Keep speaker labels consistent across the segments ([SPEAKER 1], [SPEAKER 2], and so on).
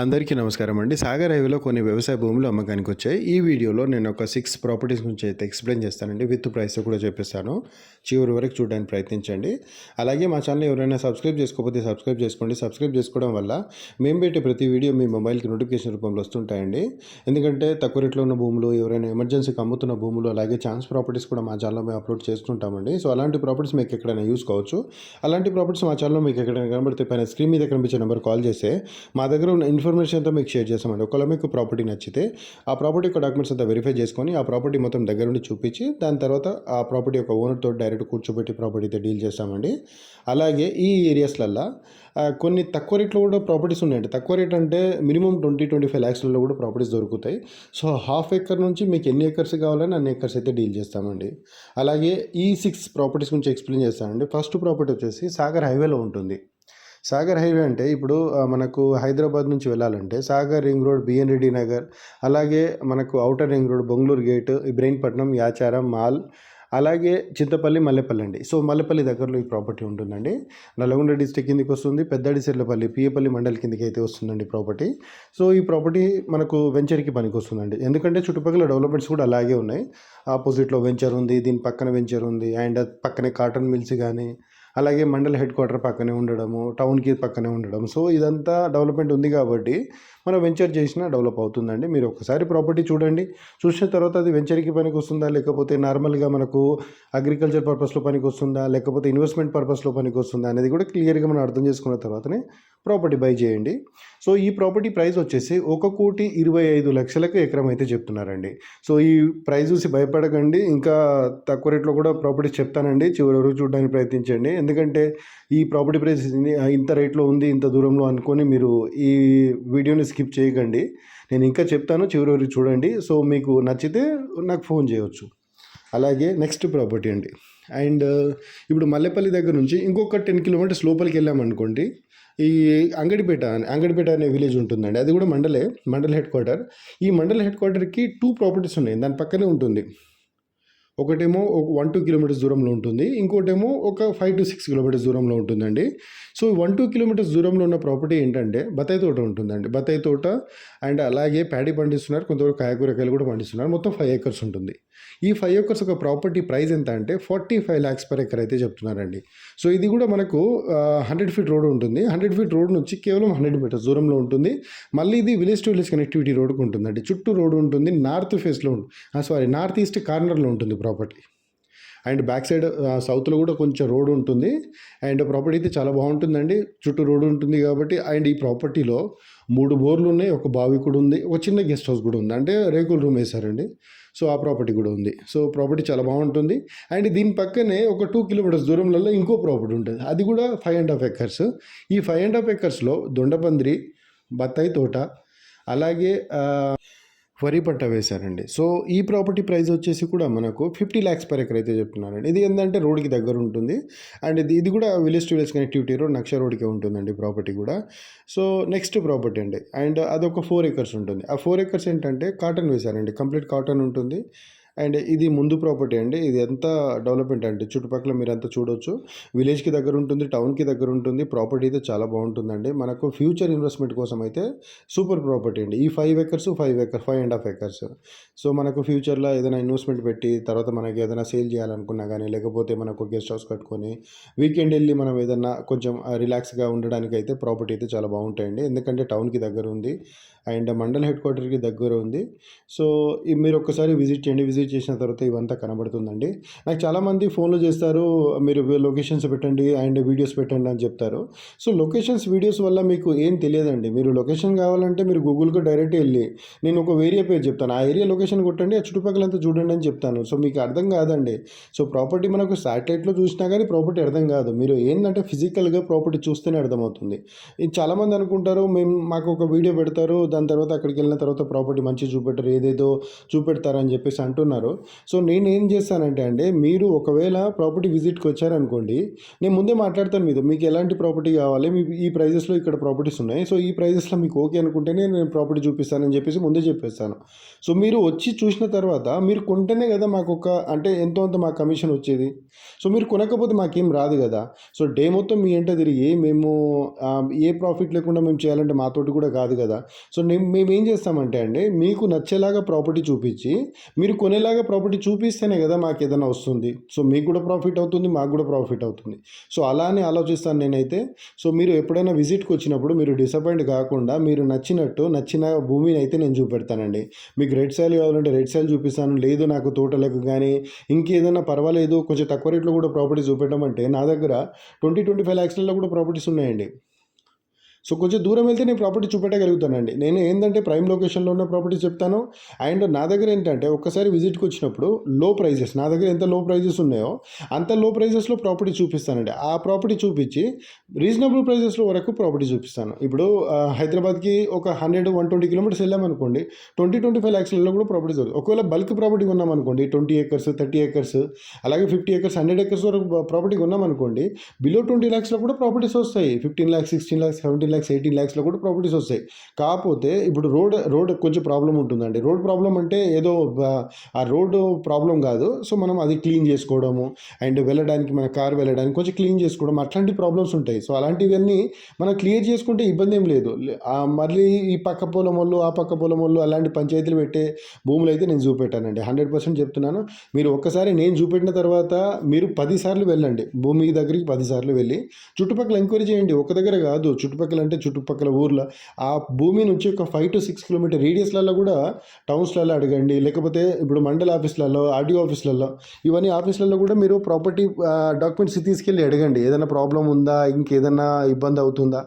[SPEAKER 1] అందరికీ నమస్కారం అండి. సాగర్ హైవేలో కొన్ని వ్యవసాయ భూములు అమ్మకానికి వచ్చాయి. ఈ వీడియోలో నేను ఒక సిక్స్ ప్రాపర్టీస్ గురించి అయితే ఎక్స్ప్లెయిన్ చేస్తానండి. విత్ ప్రైస్ కూడా చెప్పిస్తాను. చివరి వరకు చూడడానికి ప్రయత్నించండి. అలాగే మా ఛానల్ ఎవరైనా సబ్స్క్రైబ్ చేసుకోకపోతే సబ్స్క్రైబ్ చేసుకోండి. సబ్స్క్రైబ్ చేసుకోవడం వల్ల మేము పెట్టే ప్రతి వీడియో మీ మొబైల్కి నోటిఫికేషన్ రూపంలో వస్తుంటాయండి. ఎందుకంటే తక్కువ రేట్లో ఉన్న భూములు ఎవరైనా ఎమర్జెన్సీకి అమ్ముతున్న భూములు అలాగే ఛాన్స్ ప్రాపర్టీస్ కూడా మా ఛానల్లో మేము అప్లోడ్ చేస్తుంటామండి. సో అలాంటి ప్రాపర్టీస్ మీకు ఎక్కడైనా యూస్ కావచ్చు. అలాంటి ప్రాపర్టీస్ మా ఛానల్లో మీకు ఎక్కడైనా కనబడితే పైన స్క్రీన్ మీద కనిపించే నెంబర్ కాల్ చేస్తే మా దగ్గర ఉన్న ఇన్ఫర్మేషన్ అంతా మీకు షేర్ చేస్తామండి. ఒకవేళ మీకు ప్రాపర్టీ నచ్చితే ఆ ప్రాపర్టీ యొక్క డాక్యుమెంట్స్ అంతా వెరిఫై చేసుకొని ఆ ప్రాపర్టీ మొత్తం దగ్గర నుండి చూపించి దాని తర్వాత ఆ ప్రాపర్టీ యొక్క ఓనర్తో డైరెక్ట్ కూర్చోబెట్టి ప్రాపర్టీతో డీల్ చేస్తామండి. అలాగే ఈ ఏరియాస్లల్లో కొన్ని తక్కువ రేట్లో కూడా ప్రాపర్టీస్ ఉన్నాయండి. తక్కువ రేట్ అంటే మినిమం ట్వంటీ ట్వంటీ ఫైవ్ ల్యాక్స్లలో కూడా ప్రాపర్టీస్ దొరుకుతాయి. సో హాఫ్ ఎకర్ నుంచి మీకు ఎన్ని ఎకర్స్ కావాలని అన్ని ఎకర్స్ అయితే డీల్ చేస్తామండి. అలాగే ఈ సిక్స్ ప్రాపర్టీస్ గురించి ఎక్స్ప్లెయిన్ చేస్తానండి. ఫస్ట్ ప్రాపర్టీ వచ్చేసి సాగర్ హైవేలో ఉంటుంది. సాగర్ హైవే అంటే ఇప్పుడు మనకు హైదరాబాద్ నుంచి వెళ్ళాలంటే Sagar ring road B N Reddy Nagar అలాగే మనకు outer ring road Bongaluru gate Ibrahimpatnam Yacharam Mal అలాగే చింతపల్లి మల్లెపల్లి అండి. సో మల్లెపల్లి దగ్గరలో ఈ ప్రాపర్టీ ఉంటుందండి. నల్గొండ డిస్టిక్ కిందకి వస్తుంది పెద్దడిసెర్లపల్లి పియపల్లి మండలి కిందకి అయితే వస్తుందండి ప్రాపర్టీ. సో ఈ ప్రాపర్టీ మనకు వెంచర్కి పనికి వస్తుందండి. ఎందుకంటే చుట్టుపక్కల డెవలప్మెంట్స్ కూడా అలాగే ఉన్నాయి. ఆపోజిట్లో వెంచర్ ఉంది దీని పక్కన వెంచర్ ఉంది అండ్ పక్కనే కాటన్ మిల్స్ కానీ అలాగే మండల్ హెడ్ క్వార్టర్ పక్కనే ఉండడము టౌన్కి పక్కనే ఉండడం. సో ఇదంతా డెవలప్మెంట్ ఉంది కాబట్టి మనం వెంచర్ చేసినా డెవలప్ అవుతుందండి. మీరు ఒకసారి ప్రాపర్టీ చూడండి. చూసిన తర్వాత అది వెంచర్కి పనికి వస్తుందా లేకపోతే నార్మల్గా మనకు అగ్రికల్చర్ పర్పస్లో పనికి వస్తుందా లేకపోతే ఇన్వెస్ట్మెంట్ పర్పస్లో పనికి వస్తుందా అనేది కూడా క్లియర్గా మనం అర్థం చేసుకున్న తర్వాతనే ప్రాపర్టీ బై చేయండి. సో ఈ ప్రాపర్టీ ప్రైస్ వచ్చేసి ఒక కోటి ఇరవై ఐదు లక్షలకు ఎకరం అయితే చెప్తున్నారండి. సో ఈ ప్రైస్ చూసి భయపడకండి. ఇంకా తక్కువ రేట్లో కూడా ప్రాపర్టీ చెప్తానండి. చివరి వరకు చూడడానికి ప్రయత్నించండి. ఎందుకంటే ఈ ప్రాపర్టీ ప్రైస్ ఇంత రేట్లో ఉంది ఇంత దూరంలో అనుకొని మీరు ఈ వీడియోని స్కిప్ చేయకండి. నేను ఇంకా చెప్తాను చివరి వరకు చూడండి. సో మీకు నచ్చితే నాకు ఫోన్ చేయవచ్చు అలాగే నెక్స్ట్ ప్రాపర్టీ అండి. అండ్ ఇప్పుడు మల్లెపల్లి దగ్గర నుంచి ఇంకొక టెన్ కిలోమీటర్స్ లోపలికి వెళ్ళామనుకోండి ఈ అంగడిపేట అని అంగడిపేట అనే విలేజ్ ఉంటుందండి. అది కూడా మండలే మండల్ హెడ్ క్వార్టర్. ఈ మండల్ హెడ్ క్వార్టర్కి టూ ప్రాపర్టీస్ ఉన్నాయి. దాని పక్కనే ఉంటుంది. ఒకటేమో ఒక వన్ టూ కిలోమీటర్స్ దూరంలో ఉంటుంది. ఇంకోటేమో ఒక ఫైవ్ టు సిక్స్ కిలోమీటర్స్ దూరంలో ఉంటుందండి. సో వన్ టూ కిలోమీటర్స్ దూరంలో ఉన్న ప్రాపర్టీ ఏంటంటే బత్తాయి తోట ఉంటుందండి. బత్తాయి తోట అండ్ అలాగే ప్యాడీ పండిస్తున్నారు. కొంతవరకు కాయకూరకాయలు కూడా పండిస్తున్నారు. మొత్తం ఫైవ్ ఏకర్స్ ఉంటుంది. ఈ ఫైవ్ ఏకర్స్ ఒక ప్రాపర్టీ ప్రైస్ ఎంత అంటే forty five lakhs per acre అయితే చెప్తున్నారండి. సో ఇది కూడా మనకు హండ్రెడ్ ఫీట్ రోడ్ ఉంటుంది. హండ్రెడ్ ఫీట్ రోడ్ నుంచి కేవలం హండ్రెడ్ మీటర్స్ దూరంలో ఉంటుంది. మళ్ళీ ఇది విలేజ్ టు విలేజ్ కనెక్టివిటీ రోడ్కు ఉంటుందండి. చుట్టూ రోడ్ ఉంటుంది. నార్త్ ఫేస్లో ఉంటుంది సారీ నార్త్ ఈస్ట్ కార్నర్లో ఉంటుంది property property and back side సౌత్లో కూడా కొంచెం రోడ్ ఉంటుంది. అండ్ ప్రాపర్టీ అయితే చాలా బాగుంటుందండి. చుట్టూ రోడ్ ఉంటుంది కాబట్టి అండ్ ఈ ప్రాపర్టీలో మూడు బోర్లు ఉన్నాయి. ఒక బావి కూడా ఉంది. ఒక చిన్న గెస్ట్ హౌస్ కూడా ఉంది. అంటే రేకుల రూమ్ వేశారండి. సో ఆ ప్రాపర్టీ కూడా ఉంది. సో ప్రాపర్టీ చాలా బాగుంటుంది. అండ్ దీని పక్కనే ఒక టూ కిలోమీటర్స్ దూరంలో ఇంకో ప్రాపర్టీ ఉంటుంది. అది కూడా ఫైవ్ అండ్ హాఫ్ ఎకర్స్ ఈ ఫైవ్ అండ్ హాఫ్ ఎకర్స్లో దొండపందిరి బత్తాయి తోట అలాగే వరి పంట వేశారండి. సో ఈ ప్రాపర్టీ ప్రైస్ వచ్చేసి కూడా మనకు ఫిఫ్టీ ల్యాక్స్ పర్ ఎకర్ అయితే చెప్తున్నారండి. ఇది ఏంటంటే రోడ్కి దగ్గర ఉంటుంది. అండ్ ఇది ఇది కూడా village to village connectivity road నక్ష రోడ్కే ఉంటుందండి ప్రాపర్టీ కూడా. సో నెక్స్ట్ ప్రాపర్టీ అండి. అండ్ అదొక ఫోర్ ఎకర్స్ ఉంటుంది. ఆ ఫోర్ ఎకర్స్ ఏంటంటే కాటన్ వేశారండి. కంప్లీట్ కాటన్ ఉంటుంది. అండ్ ఇది ముందు ప్రాపర్టీ అండి. ఇది ఎంత డెవలప్మెంట్ అండి చుట్టుపక్కల మీరు ఎంత చూడొచ్చు. విలేజ్కి దగ్గర ఉంటుంది టౌన్కి దగ్గర ఉంటుంది. ప్రాపర్టీ అయితే చాలా బాగుంటుందండి. మనకు ఫ్యూచర్ ఇన్వెస్ట్మెంట్ కోసం అయితే సూపర్ ప్రాపర్టీ అండి. ఈ five acres five acre five and half acres. So మనకు ఫ్యూచర్లో ఏదైనా ఇన్వెస్ట్మెంట్ పెట్టి తర్వాత మనకి ఏదైనా సేల్ చేయాలనుకున్నా కానీ లేకపోతే మనకు గెస్ట్ హౌస్ కట్టుకొని వీకెండ్ వెళ్ళి మనం ఏదైనా కొంచెం రిలాక్స్గా ఉండడానికి అయితే ప్రాపర్టీ అయితే చాలా బాగుంటాయండి. ఎందుకంటే టౌన్కి దగ్గర ఉంది. అండ్ మండల్ హెడ్ క్వార్టర్కి దగ్గర ఉంది. సో మీరు ఒక్కసారి విజిట్ చేయండి. విజిట్ చేసిన తర్వాత ఇవంతా కనబడుతుందండి. నాకు చాలామంది ఫోన్లు చేస్తారు మీరు లొకేషన్స్ పెట్టండి అండ్ వీడియోస్ పెట్టండి అని చెప్తారు. సో లొకేషన్స్ వీడియోస్ వల్ల మీకు ఏం తెలియదండి. మీరు లొకేషన్ కావాలంటే మీరు గూగుల్కి డైరెక్ట్ వెళ్ళి నేను ఒక ఏరియా పేరు చెప్తాను. ఆ ఏరియా లొకేషన్ కొట్టండి ఆ చుట్టుపక్కలంతా చూడండి అని చెప్తాను. సో మీకు అర్థం కాదండి. సో ప్రాపర్టీ మనకు శాటిలైట్లో చూసినా కానీ ప్రాపర్టీ అర్థం కాదు. మీరు ఏంటంటే ఫిజికల్గా ప్రాపర్టీ చూస్తేనే అర్థమవుతుంది. ఇది చాలామంది అనుకుంటారు మేము మాకు ఒక వీడియో పెడతారు దాని తర్వాత అక్కడికి వెళ్ళిన తర్వాత ప్రాపర్టీ మంచిగా చూపెట్టరు ఏదేదో చూపెడతారని చెప్పేసి అంటున్నారు అనుకుంటున్నారు సో నేను ఏం చేస్తానంటే అండి మీరు ఒకవేళ ప్రాపర్టీ విజిట్కి వచ్చారనుకోండి నేను ముందే మాట్లాడతాను మీతో మీకు ఎలాంటి ప్రాపర్టీ కావాలి మీ ఈ ప్రైజెస్లో ఇక్కడ ప్రాపర్టీస్ ఉన్నాయి సో ఈ ప్రైజెస్లో మీకు ఓకే అనుకుంటేనే నేను ప్రాపర్టీ చూపిస్తానని చెప్పేసి ముందే చెప్పేస్తాను. సో మీరు వచ్చి చూసిన తర్వాత మీరు కొంటేనే కదా మాకు ఒక అంటే ఎంతో అంత మాకు కమిషన్ వచ్చేది. సో మీరు కొనకపోతే మాకేం రాదు కదా. సో డే మొత్తం మీ ఎంట తిరిగి మేము ఏ ప్రాఫిట్ లేకుండా మేము చేయాలంటే మాతోటి కూడా కాదు కదా. సో నేను మేము ఏం చేస్తామంటే అండి మీకు నచ్చేలాగా ప్రాపర్టీ చూపించి మీరు కొనే ఉండేలాగా ప్రాపర్టీ చూపిస్తేనే కదా మాకు ఏదైనా వస్తుంది. సో మీకు కూడా ప్రాఫిట్ అవుతుంది మాకు కూడా ప్రాఫిట్ అవుతుంది. సో అలానే ఆలోచిస్తాను నేనైతే. సో మీరు ఎప్పుడైనా విజిట్కి వచ్చినప్పుడు మీరు డిసప్పాయింట్ కాకుండా మీరు నచ్చినట్టు నచ్చిన భూమిని అయితే నేను చూపెడతానండి. మీకు రెడ్ సైల్ కావాలంటే రెడ్ సైల్ చూపిస్తాను. లేదు నాకు తోటలకు కానీ ఇంకేదైనా పర్వాలేదు కొంచెం తక్కువ రేట్లో కూడా ప్రాపర్టీ చూపెట్టమంటే నా దగ్గర ట్వంటీ ట్వంటీ ఫైవ్ ల్యాక్స్లలో కూడా ప్రాపర్టీస్ ఉన్నాయండి. సో కొంచెం దూరం వెళ్తే నేను ప్రాపర్టీ చూపెట్టగలుగుతానండి. నేను ఏంటంటే ప్రైమ్ లొకేషన్లో ఉన్న ప్రాపర్టీ చెప్తాను. అండ్ నా దగ్గర ఏంటంటే ఒక్కసారి విజిట్కి వచ్చినప్పుడు లో ప్రైజెస్ నా దగ్గర ఎంత లో ప్రైజెస్ ఉన్నాయో అంత లో ప్రైజెస్లో ప్రాపర్టీ చూపిస్తానండి. ఆ ప్రాపర్టీ చూపించి రీజనబుల్ ప్రైజెస్లో వరకు ప్రాపర్టీ చూపిస్తాను. ఇప్పుడు హైదరాబాద్కి ఒక హండ్రెడ్ వన్ ట్వంటీ కిలోమీటర్స్ వెళ్ళామనుకోండి ట్వంటీ ట్వంటీ ఫైవ్ ల్యాక్స్లలో కూడా ప్రాపర్టీ దొరుకుతుంది ఒకవేళ బల్క్ ప్రాపర్టీ కొన్నామనుకోండి ట్వంటీ ఏకర్స్ థర్టీ ఏకర్స్ అలాగే ఫిఫ్టీ ఏకర్స్ హండ్రెడ్ ఏకర్స్ వరకు ప్రాపర్టీ కొన్నామనుకోండి బిలో ట్వంటీ ల్యాక్స్లో కూడా ప్రాపర్టీస్ వస్తాయి. Fifteen lakhs sixteen lakhs seventeen lakhs eighteen ల్యాక్స్లో కూడా ప్రాపర్టీస్ వస్తాయి. కాకపోతే ఇప్పుడు రోడ్ రోడ్ కొంచెం ప్రాబ్లం ఉంటుందండి. రోడ్ ప్రాబ్లం అంటే ఏదో ఆ, రోడ్డు ప్రాబ్లం కాదు. సో మనం అది క్లీన్ చేసుకోవడము అండ్ వెళ్ళడానికి మన కార్ వెళ్ళడానికి కొంచెం క్లీన్ చేసుకోవడం అట్లాంటి ప్రాబ్లమ్స్ ఉంటాయి. సో అలాంటివన్నీ మనం క్లియర్ చేసుకుంటే ఇబ్బంది ఏం లేదు. మళ్ళీ ఈ పక్క పొలం వాళ్ళు ఆ పక్క పొలం వాళ్ళు అలాంటి పంచాయతీలు పెట్టే భూములు అయితే నేను చూపెట్టానండి. హండ్రెడ్ పర్సెంట్ చెప్తున్నాను. మీరు ఒక్కసారి నేను చూపెట్టిన తర్వాత మీరు పదిసార్లు వెళ్ళండి. భూమి దగ్గరికి పదిసార్లు వెళ్ళి. చుట్టుపక్కల ఎంక్వైరీ చేయండి. ఒక దగ్గర కాదు. చుట్టుపక్కల అంటే చుట్టుపక్కల ఊర్లో ఆ భూమి నుంచి ఒక ఫైవ్ టు సిక్స్ కిలోమీటర్ రేడియస్లలో కూడా టౌన్స్లలో అడగండి. లేకపోతే ఇప్పుడు మండల ఆఫీసులలో ఆర్డీఓ ఆఫీసులలో ఇవన్నీ ఆఫీసులలో కూడా మీరు ప్రాపర్టీ డాక్యుమెంట్స్ తీసుకెళ్ళి అడగండి. ఏదైనా ప్రాబ్లం ఉందా? ఇంకేదైనా ఇబ్బంది అవుతుందా?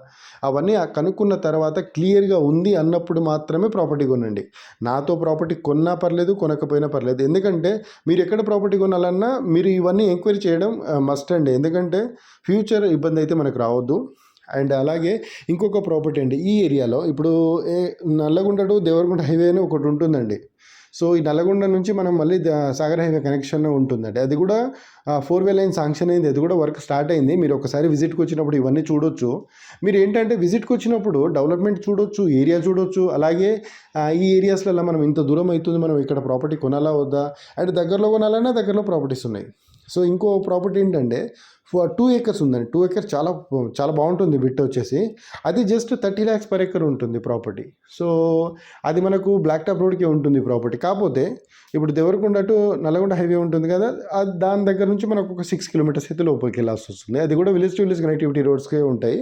[SPEAKER 1] అవన్నీ ఆ కనుక్కున్న తర్వాత క్లియర్గా ఉంది అన్నప్పుడు మాత్రమే ప్రాపర్టీ కొనండి. నాతో ప్రాపర్టీ కొన్నా పర్లేదు కొనకపోయినా పర్లేదు. ఎందుకంటే మీరు ఎక్కడ ప్రాపర్టీ కొనాలన్నా మీరు ఇవన్నీ ఎంక్వైరీ చేయడం మస్ట్ అండి. ఎందుకంటే ఫ్యూచర్ ఇబ్బంది అయితే మనకు రావద్దు. అండ్ అలాగే ఇంకొక ప్రాపర్టీ అండి ఈ ఏరియాలో ఇప్పుడు ఏ టు దేవరగుంట హైవే అని ఒకటి ఉంటుందండి. సో ఈ నల్లగొండ నుంచి మనం మళ్ళీ సాగర్ హైవే కనెక్షన్ ఉంటుందండి. అది కూడా ఫోర్ వే లైన్ శాంక్షన్ అయింది. అది కూడా వర్క్ స్టార్ట్ అయింది. మీరు ఒకసారి విజిట్కి వచ్చినప్పుడు ఇవన్నీ చూడొచ్చు. మీరు ఏంటంటే విజిట్కి వచ్చినప్పుడు డెవలప్మెంట్ చూడొచ్చు ఏరియా చూడొచ్చు. అలాగే ఈ ఏరియాస్లలో మనం ఇంత దూరం అవుతుంది మనం ఇక్కడ ప్రాపర్టీ కొనాలా వద్దా? అండ్ దగ్గరలో కొనాలన్నా దగ్గరలో ప్రాపర్టీస్ ఉన్నాయి. సో ఇంకో ప్రాపర్టీ ఏంటంటే టూ ఏకర్స్ ఉందండి. టూ ఏకర్స్ చాలా చాలా బాగుంటుంది బిట్ వచ్చేసి. అది just thirty lakhs per acre ఉంటుంది ప్రాపర్టీ. సో అది మనకు బ్లాక్ టాప్ రోడ్కే ఉంటుంది ప్రాపర్టీ. కాకపోతే ఇప్పుడు దేవరకొండ టు నల్గొండ హైవే ఉంటుంది కదా అది దాని దగ్గర నుంచి మనకు ఒక సిక్స్ కిలోమీటర్స్ అయితే లోపలికి వెళ్ళాల్సి వస్తుంది. అది కూడా విలేజ్ టు విలేజ్ కనెక్టివిటీ రోడ్స్కే ఉంటాయి.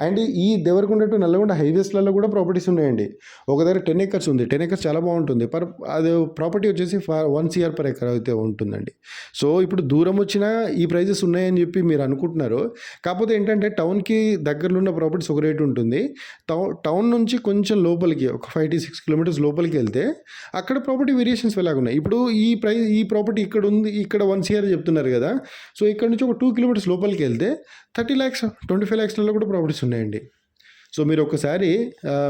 [SPEAKER 1] అండ్ ఈ దేవరకొండ టు నల్గొండ హైవేస్లలో కూడా ప్రాపర్టీస్ ఉన్నాయండి. ఒక దగ్గర టెన్ ఎకర్స్ ఉంది. టెన్ ఎకర్స్ చాలా బాగుంటుంది. పర్ అది ప్రాపర్టీ వచ్చేసి వన్ సిఆర్ పర్ ఎకర్ అయితే ఉంటుందండి. సో ఇప్పుడు దూరం వచ్చినా ఈ ప్రైజెస్ ఉన్నాయని చెప్పి మీరు అనుకుంటున్నారు. కాకపోతే ఏంటంటే టౌన్కి దగ్గరలో ఉన్న ప్రాపర్టీస్ ఒక రేటు ఉంటుంది. టౌన్ టౌన్ నుంచి కొంచెం లోపలికి ఒక ఫైవ్ టు సిక్స్ కిలోమీటర్స్ లోపలికి వెళ్తే అక్కడ ప్రాపర్టీ వేరియేషన్స్ ఎలాగ ఉన్నాయి ఇప్పుడు ఈ ప్రైస్ ఈ ప్రాపర్టీ ఇక్కడ ఉంది ఇక్కడ వన్ సిఆర్ చెప్తున్నారు కదా. సో ఇక్కడ నుంచి ఒక టూ కిలోమీటర్స్ లోపలికి వెళ్తే థర్టీ ల్యాక్స్ ట్వంటీ ఫైవ్ ల్యాక్స్లలో కూడా ప్రాపర్టీస్ ఉన్నాయండి. సో మీరు ఒకసారి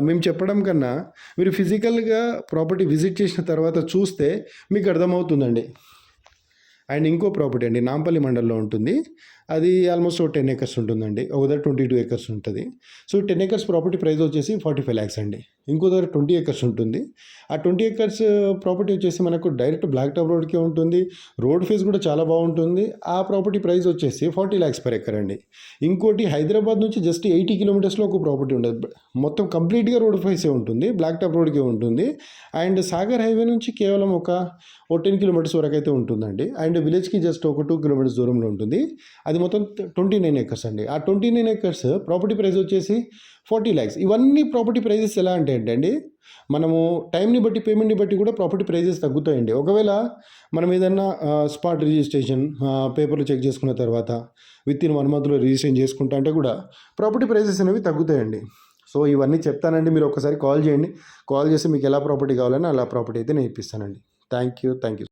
[SPEAKER 1] మేము చెప్పడం కన్నా మీరు ఫిజికల్గా ప్రాపర్టీ విజిట్ చేసిన తర్వాత చూస్తే మీకు అర్థమవుతుందండి. అండ్ ఇంకో ప్రాపర్టీ అండి నాంపల్లి మండలంలో ఉంటుంది. అది ఆల్మోస్ట్ ఒక టెన్ ఎకర్స్ ఉంటుందండి. ఒక దగ్గర ట్వంటీ టూ ఎకర్స్ ఉంటుంది. So ten acres property price వచ్చేసి ఫార్టీ ఫైవ్ ల్యాక్స్ అండి. ఇంకో దగ్గర ట్వంటీ ఎకర్స్ ఉంటుంది. ఆ ట్వంటీ ఎకర్స్ ప్రాపర్టీ వచ్చేసి మనకు డైరెక్ట్ బ్లాక్ టాప్ రోడ్కే ఉంటుంది. రోడ్ ఫేస్ కూడా చాలా బాగుంటుంది. ఆ ప్రాపర్టీ ప్రైస్ వచ్చేసి ఫార్టీ ల్యాక్స్ పర్ ఎకర్ అండి. ఇంకోటి హైదరాబాద్ నుంచి జస్ట్ ఎయిటీ కిలోమీటర్స్లో ఒక ప్రాపర్టీ ఉండదు. మొత్తం కంప్లీట్గా రోడ్ ఫేసే ఉంటుంది. బ్లాక్ టాప్ రోడ్కే ఉంటుంది. అండ్ సాగర్ హైవే నుంచి కేవలం ఒక ఓ టెన్ కిలోమీటర్స్ వరకు అయితే ఉంటుందండి. అండ్ విలేజ్కి జస్ట్ ఒక టూ కిలోమీటర్స్ దూరంలో ఉంటుంది. అది అది మొత్తం ట్వంటీ నైన్ ఎకర్స్ అండి. ఆ twenty nine acres property price వచ్చేసి ఫార్టీ ల్యాక్స్ ఇవన్నీ ప్రాపర్టీ ప్రైజెస్ ఎలా అంటే ఏంటండి? మనము టైంని బట్టి పేమెంట్ని బట్టి కూడా ప్రాపర్టీ ప్రైజెస్ తగ్గుతాయండి. ఒకవేళ మనం ఏదన్నా స్పాట్ రిజిస్ట్రేషన్ పేపర్లు చెక్ చేసుకున్న తర్వాత విత్ ఇన్ వన్ మంత్లో రిజిస్ట్రేషన్ చేసుకుంటా అంటే కూడా ప్రాపర్టీ ప్రైజెస్ అనేవి తగ్గుతాయండి. సో ఇవన్నీ చెప్తానండి. మీరు ఒకసారి కాల్ చేయండి. కాల్ చేసి మీకు ఎలా ప్రాపర్టీ కావాలని అలా ప్రాపర్టీ అయితే నేను ఇప్పిస్తానండి థ్యాంక్ యూ థ్యాంక్ యూ